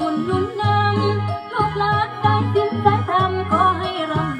บุญนุนนำลูกหลานได้สิ่งสายธรรมขอให้ร่ำ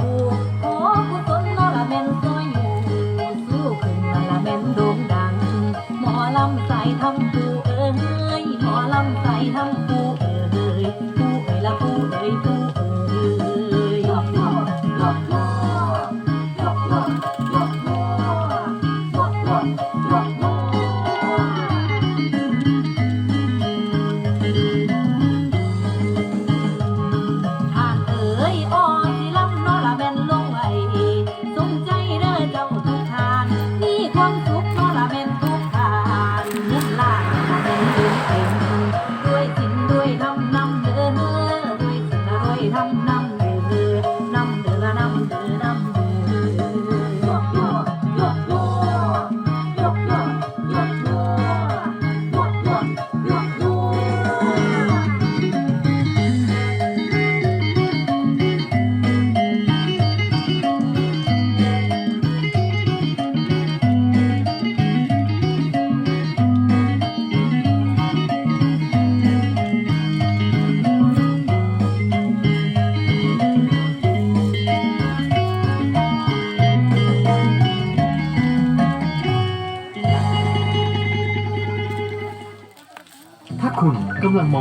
ปูขอกุศลนอละเมนซอยหมู่สู้ขึ้นมาละเมนโด่ดัง หมอลำใส่ทั้งปูเอ้ยหมอลำใส่ทำกู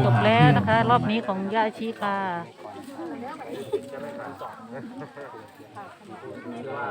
จบแล้วนะคะ รอบนี้ของยาชีค่ะ